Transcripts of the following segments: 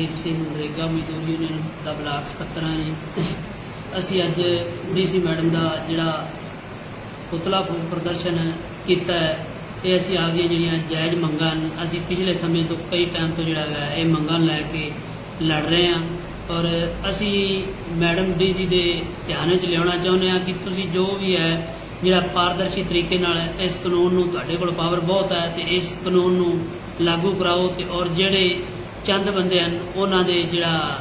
ਹਰਦੀਪ ਸਿੰਘ ਨਰੇਗਾ ਮਜ਼ਦੂਰ ਯੂਨੀਅਨ ਦਾ ਬਲਾਕ ਸਕੱਤਰ ਹਾਂ ਜੀ। ਅਸੀਂ ਅੱਜ ਡੀਸੀ ਮੈਡਮ ਦਾ ਜਿਹੜਾ ਪੁਤਲਾ ਪ੍ਰਦਰਸ਼ਨ ਕੀਤਾ ਹੈ ਇਹ ਅਸੀਂ ਆਪਦੀਆਂ ਜਿਹੜੀਆਂ ਜਾਇਜ਼ ਮੰਗਾਂ ਹਨ, ਅਸੀਂ ਪਿਛਲੇ ਸਮੇਂ ਤੋਂ ਕਈ ਟਾਈਮ ਤੋਂ ਜਿਹੜਾ ਹੈ ਇਹ ਮੰਗਾਂ ਲੈ ਕੇ ਲੜ ਰਹੇ ਹਾਂ। ਔਰ ਅਸੀਂ ਮੈਡਮ ਡੀਸੀ ਦੇ ਧਿਆਨ ਵਿੱਚ ਲਿਆਉਣਾ ਚਾਹੁੰਦੇ ਹਾਂ ਕਿ ਤੁਸੀਂ ਜੋ ਵੀ ਹੈ ਜਿਹੜਾ ਪਾਰਦਰਸ਼ੀ ਤਰੀਕੇ ਨਾਲ ਇਸ ਕਾਨੂੰਨ ਨੂੰ ਤੁਹਾਡੇ ਕੋਲ ਪਾਵਰ ਬਹੁਤ ਹੈ ਤੇ ਇਸ ਕਾਨੂੰਨ ਨੂੰ ਲਾਗੂ ਕਰਾਓ ਤੇ ਔਰ ਜਿਹੜੇ ਚੰਦ ਬੰਦੇ ਹਨ, ਉਹਨਾਂ ਦੇ ਜਿਹੜਾ,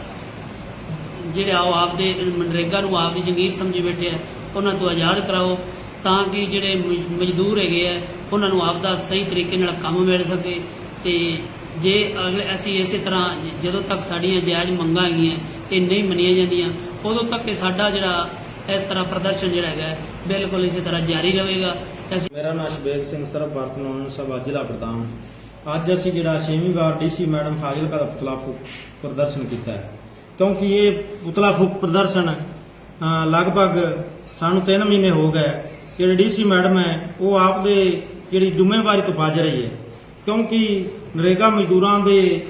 ਜਿਹੜੇ ਆਓ ਆਪਦੇ ਮਨਰੇਗਾ ਨੂੰ ਆਪਦੀ ਜੰਗੀਰ ਸਮਝੀ ਬੈਠੇ ਆ, ਉਹਨਾਂ ਤੋਂ ਆਜ਼ਾਦ ਕਰਾਓ, ਤਾਂ ਕਿ ਜਿਹੜੇ ਮਜ਼ਦੂਰ ਹੈਗੇ ਆ, ਉਹਨਾਂ ਨੂੰ ਆਪਦਾ ਸਹੀ ਤਰੀਕੇ ਨਾਲ ਕੰਮ ਮਿਲ ਸਕੇ, ਤੇ ਜੇ ਅਗਲੇ, ਅਸੀਂ ਇਸੇ ਤਰ੍ਹਾਂ ਜਦੋਂ ਤੱਕ ਸਾਡੀਆਂ ਜਾਇਜ਼ ਮੰਗਾਂ ਹੈਗੀਆਂ, ਇਹ ਨਹੀਂ ਮੰਨੀਆਂ ਜਾਂਦੀਆਂ, ਉਦੋਂ ਤੱਕ ਇਹ ਸਾਡਾ ਜਿਹੜਾ ਇਸ ਤਰ੍ਹਾਂ ਪ੍ਰਦਰਸ਼ਨ ਜਿਹੜਾ ਹੈਗਾ, ਬਿਲਕੁਲ ਇਸੇ ਤਰ੍ਹਾਂ ਜਾਰੀ ਰਹੇਗਾ। ਮੇਰਾ ਨਾਮ ਸ਼ਬੇਗ ਸਿੰਘ ਸਰਬ ਭਾਰਤ ਸਭਾ ਜ਼ਿਲ੍ਹਾ ਪ੍ਰਧਾਨ। ਅੱਜ ਅਸੀਂ ਜਿਹੜਾ ਛੇਵੀਂ ਵਾਰ ਡੀਸੀ ਮੈਡਮ ਫਾਜ਼ਿਲਕਾ ਦਾ ਪੁਤਲਾ ਫੂਕ ਪ੍ਰਦਰਸ਼ਨ ਕੀਤਾ ਹੈ। ਕਿਉਂਕਿ ਇਹ ਪੁਤਲਾ ਫੂਕ ਪ੍ਰਦਰਸ਼ਨ ਲਗਭਗ ਸਾਨੂੰ 3 ਮਹੀਨੇ ਹੋ ਗਏ। ਜਿਹੜੇ ਡੀਸੀ ਮੈਡਮ ਹੈ, ਉਹ ਆਪ ਦੇ ਜਿਹੜੀ ਜ਼ਿੰਮੇਵਾਰੀ ਤੋਂ ਭੱਜ ਰਹੀ ਹੈ। ਕਿਉਂਕਿ ਨਰੇਗਾ ਮਜ਼ਦੂਰਾਂ ਦੇ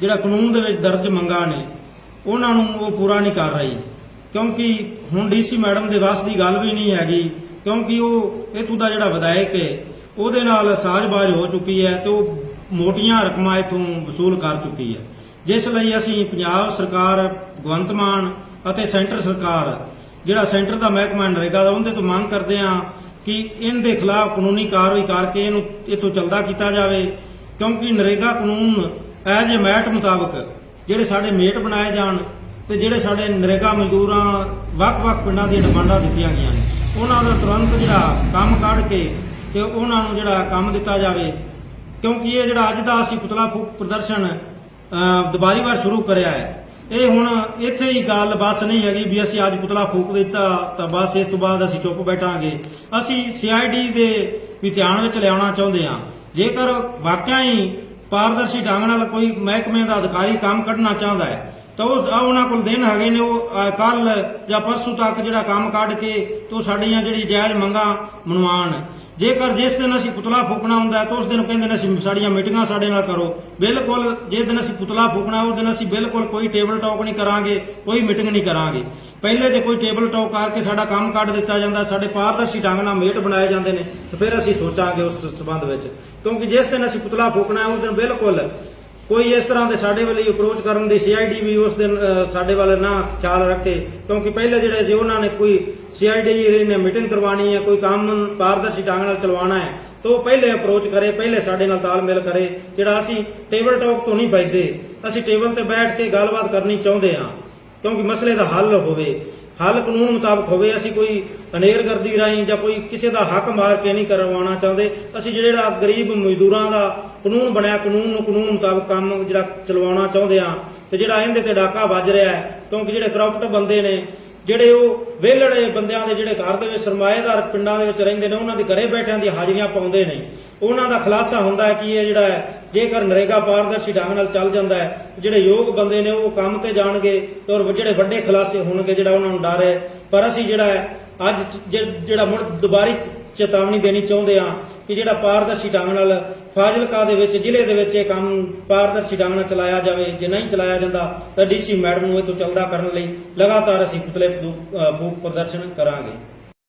ਜਿਹੜਾ ਕਾਨੂੰਨ ਦੇ ਵਿੱਚ ਦਰਜ ਮੰਗਾਂ ਨੇ, ਉਹਨਾਂ ਨੂੰ ਉਹ ਪੂਰਾ ਨਹੀਂ ਕਰ ਰਹੀ। ਕਿਉਂਕਿ ਹੁਣ ਡੀਸੀ ਮੈਡਮ ਦੇ ਵੱਸ ਦੀ ਗੱਲ ਵੀ ਨਹੀਂ ਹੈਗੀ। ਕਿਉਂਕਿ ਉਹ ਇਥੋਂ ਦਾ ਜਿਹੜਾ ਵਿਧਾਇਕ ਹੈ, ਉਹਦੇ ਨਾਲ ਸਾਜ਼ਬਾਜ਼ ਹੋ ਚੁੱਕੀ ਹੈ ਤੇ ਉਹ ਮੋਟੀਆਂ ਰਕਮਾਂ ਇਥੋਂ ਵਸੂਲ ਕਰ ਚੁੱਕੀ ਹੈ। ਜਿਸ ਲਈ ਅਸੀਂ ਪੰਜਾਬ ਸਰਕਾਰ, ਭਗਵੰਤ ਮਾਨ ਅਤੇ ਸੈਂਟਰ ਸਰਕਾਰ, ਜਿਹੜਾ ਸੈਂਟਰ ਦਾ ਮਹਿਕਮਾ ਨਰੇਗਾ ਦਾ, ਉਹਦੇ ਤੋਂ ਮੰਗ ਕਰਦੇ ਹਾਂ ਕਿ ਇਹਨਾਂ ਦੇ ਖਿਲਾਫ ਕਾਨੂੰਨੀ ਕਾਰਵਾਈ ਕਰਕੇ ਇਹਨੂੰ ਇਥੋਂ ਚਲਦਾ ਕੀਤਾ ਜਾਵੇ, ਕਿਉਂਕਿ ਨਰੇਗਾ ਕਾਨੂੰਨ ਐਜ ਏ ਮੈਟ ਮੁਤਾਬਕ ਜਿਹੜੇ ਸਾਡੇ ਮੇਟ ਬਣਾਏ ਜਾਣ ਤੇ ਜਿਹੜੇ ਸਾਡੇ ਨਰੇਗਾ ਮਜ਼ਦੂਰਾਂ ਵੱਖ-ਵੱਖ ਪਿੰਡਾਂ ਦੀਆਂ ਡਿਮਾਂਡਾਂ ਦਿੱਤੀਆਂ ਗਈਆਂ ਨੇ, ਉਹਨਾਂ ਦਾ ਤੁਰੰਤ ਜਿਹੜਾ ਕੰਮ ਕੱਢ ਕੇ ਤੇ ਉਹਨਾਂ ਨੂੰ ਜਿਹੜਾ ਕੰਮ ਦਿੱਤਾ ਜਾਵੇ ਕਿਉਂਕਿ ਇਹ ਜਿਹੜਾ ਅੱਜ ਦਾ ਅਸੀਂ ਪੁਤਲਾ ਫੂਕ ਪ੍ਰਦਰਸ਼ਨ ਦੁਬਾਰੀ ਵਾਰ ਸ਼ੁਰੂ ਕਰਿਆ ਹੈ। ਇਹ ਹੁਣ ਇੱਥੇ ਹੀ ਗੱਲ ਬਸ ਨਹੀਂ ਹੈਗੀ ਵੀ ਅਸੀਂ ਅੱਜ ਪੁਤਲਾ ਫੂਕ ਦਿੱਤਾ, ਤਾਂ ਬਸ ਇਸ ਤੋਂ ਬਾਅਦ ਅਸੀਂ ਚੁੱਪ ਬੈਠਾਂਗੇ। ਅਸੀਂ ਸੀਆਈਡੀ ਦੇ ਵੀ ਧਿਆਨ ਵਿੱਚ ਲਿਆਉਣਾ ਚਾਹੁੰਦੇ ਹਾਂ। ਜੇਕਰ ਵਾਕਿਆ ਹੀ ਪਾਰਦਰਸ਼ੀ ਢੰਗ ਨਾਲ ਕੋਈ ਮਹਿਕਮੇ ਦਾ ਅਧਿਕਾਰੀ ਕੰਮ ਕੱਢਣਾ ਚਾਹੁੰਦਾ ਹੈ, ਤਾਂ ਉਹ ਉਹਨਾਂ ਕੋਲ ਦਿਨ ਹੈਗੇ ਨੇ, ਉਹ ਕੱਲ ਜਾਂ ਪਰਸੋਂ ਤੱਕ ਜਿਹੜਾ ਕੰਮ ਕੱਢ ਕੇ, ਤੋਂ ਸਾਡੀਆਂ ਜਿਹੜੀ ਜਾਇਜ਼ ਮੰਗਾਂ ਮਨਵਾਣ ਜੇਕਰ ਜਿਸ ਦਿਨ ਅਸੀਂ ਪੁਤਲਾ ਫੂਕਣਾ ਹੁੰਦਾ ਤਾਂ ਉਸ ਦਿਨ ਕਹਿੰਦੇ ਨੇ ਅਸੀਂ ਸਾਡੀਆਂ ਮੀਟਿੰਗਾਂ ਸਾਡੇ ਨਾਲ ਕਰੋ। ਬਿਲਕੁਲ ਜਿਸ ਦਿਨ ਅਸੀਂ ਪੁਤਲਾ ਫੂਕਣਾ ਉਸ ਦਿਨ ਅਸੀਂ ਬਿਲਕੁਲ ਕੋਈ ਟੇਬਲ ਟਾਕ ਨਹੀਂ ਕਰਾਂਗੇ, ਕੋਈ ਮੀਟਿੰਗ ਨਹੀਂ ਕਰਾਂਗੇ। ਪਹਿਲੇ ਜੇ ਕੋਈ ਟੇਬਲ ਟਾਕ ਕਰਕੇ ਸਾਡਾ ਕੰਮ ਕੱਢ ਦਿੱਤਾ ਜਾਂਦਾ, ਸਾਡੇ ਪਾਰਦਰਸ਼ੀ ਢੰਗ ਨਾਲ ਮੇਟ ਬਣਾਏ ਜਾਂਦੇ ਨੇ, ਤਾਂ ਫਿਰ ਅਸੀਂ ਸੋਚਾਂਗੇ ਉਸ ਸਬੰਧ ਵਿੱਚ। ਕਿਉਂਕਿ ਜਿਸ ਦਿਨ ਅਸੀਂ ਪੁਤਲਾ ਫੂਕਣਾ ਉਸ ਦਿਨ ਬਿਲਕੁਲ ਕੋਈ ਇਸ ਤਰ੍ਹਾਂ ਦੇ ਸਾਡੇ ਵੱਲ ਅਪਰੋਚ ਕਰਨ ਦੀ ਸੀਆਈਡੀ ਵੀ ਉਸ ਦਿਨ ਸਾਡੇ ਵੱਲ ਨਾ ਖਿਆਲ ਰੱਖੇ। ਕਿਉਂਕਿ ਪਹਿਲੇ ਜਿਹੜੇ ਜੇ ਉਹਨਾਂ ਨੇ ਕੋਈ ਸੀਆਈਡੀ ਨੇ ਮੀਟਿੰਗ ਕਰਵਾਣੀ ਹੈ, ਕੋਈ ਕੰਮ ਪਾਰਦਰਸ਼ੀ ਢੰਗ ਨਾਲ ਚਲਵਾਉਣਾ ਹੈ, ਤਾਂ ਉਹ ਪਹਿਲੇ ਅਪਰੋਚ ਕਰੇ, ਪਹਿਲੇ ਸਾਡੇ ਨਾਲ ਤਾਲਮੇਲ ਕਰੇ, ਜਿਹੜਾ ਅਸੀਂ ਟੇਬਲ ਟਾਕ ਤੋਂ ਨਹੀਂ ਬੈਠਦੇ ਅਸੀਂ ਟੇਬਲ ਤੇ ਬੈਠ ਕੇ ਗੱਲਬਾਤ ਕਰਨੀ ਚਾਹੁੰਦੇ ਹਾਂ, ਕਿਉਂਕਿ ਮਸਲੇ ਦਾ ਹੱਲ ਹੋਵੇ। ਹੱਲ ਕਾਨੂੰਨ ਮੁਤਾਬਕ ਹੋਵੇ, ਅਸੀਂ ਕੋਈ ਅਨੇਰਗਰਦੀ ਰਾਹੀਂ ਜਾਂ ਕੋਈ ਕਿਸੇ ਦਾ ਹੱਕ ਮਾਰ ਕੇ ਨਹੀਂ ਕਰਵਾਉਣਾ ਚਾਹੁੰਦੇ, ਅਸੀਂ ਜਿਹੜਾ ਗਰੀਬ ਮਜ਼ਦੂਰਾਂ ਦਾ ਕਾਨੂੰਨ ਬਣਿਆ, ਕਾਨੂੰਨ ਨੂੰ ਕਾਨੂੰਨ ਮੁਤਾਬਕ ਕੰਮ ਜਿਹੜਾ ਚਲਵਾਉਣਾ ਚਾਹੁੰਦੇ ਆ ਤੇ ਜਿਹੜਾ ਇਹਦੇ ਤੇ ਡਾਕਾ ਵੱਜ ਰਿਹਾ ਕਿਉਂਕਿ ਜਿਹੜੇ ਕਰਪਟ ਬੰਦੇ ਨੇ ਜਿਹੜੇ ਉਹ ਵਿਹਲੜੇ ਬੰਦਿਆਂ ਦੇ ਜਿਹੜੇ ਘਰ ਦੇ ਵਿੱਚ, ਸਰਮਾਏਦਾਰ ਪਿੰਡਾਂ ਦੇ ਵਿੱਚ ਰਹਿੰਦੇ ਨੇ, ਉਹਨਾਂ ਦੇ ਘਰੇ ਬੈਠਿਆਂ ਦੀ ਹਾਜ਼ਰੀਆਂ ਪਾਉਂਦੇ ਨੇ। ਉਹਨਾਂ ਦਾ ਖੁਲਾਸਾ ਹੁੰਦਾ ਹੈ ਕਿ ਇਹ ਜਿਹੜਾ ਹੈ, ਜੇਕਰ ਨਰੇਗਾ ਪਾਰਦਰਸ਼ੀ ਢੰਗ ਨਾਲ ਚੱਲ ਜਾਂਦਾ ਹੈ, ਜਿਹੜੇ ਯੋਗ ਬੰਦੇ ਨੇ ਉਹ ਕੰਮ ਤੇ ਜਾਣਗੇ ਤੇ ਔਰ ਜਿਹੜੇ ਵੱਡੇ ਖੁਲਾਸੇ ਹੋਣਗੇ, ਜਿਹੜਾ ਉਹਨਾਂ ਨੂੰ ਡਰ ਹੈ। ਪਰ ਅਸੀਂ ਜਿਹੜਾ ਹੈ, ਅੱਜ ਜਿਹੜਾ ਮੁੜ ਦੁਬਾਰੀ ਚੇਤਾਵਨੀ ਦੇਣੀ ਚਾਹੁੰਦੇ ਆ ਕਿ ਜਿਹੜਾ ਪਾਰਦਰਸ਼ੀ ਢੰਗ ਨਾਲ ਫਾਜ਼ਿਲਕਾ ਦੇ ਵਿੱਚ, ਜ਼ਿਲ੍ਹੇ ਦੇ ਵਿੱਚ ਇਹ ਕੰਮ ਪਾਰਦਰਸ਼ੀ ਢੰਗ ਨਾਲ ਚਲਾਇਆ ਜਾਵੇ, ਜੇ ਨਹੀਂ ਚਲਾਇਆ ਜਾਂਦਾ, ਤਾਂ ਡੀਸੀ ਮੈਡਮ ਨੂੰ ਇਹ ਤੋਂ ਚੱਲਦਾ ਕਰਨ ਲਈ ਲਗਾਤਾਰ ਅਸੀਂ ਪੁਤਲੇ ਫੂਕ ਫੂਕ ਪ੍ਰਦਰਸ਼ਨ ਕਰਾਂਗੇ।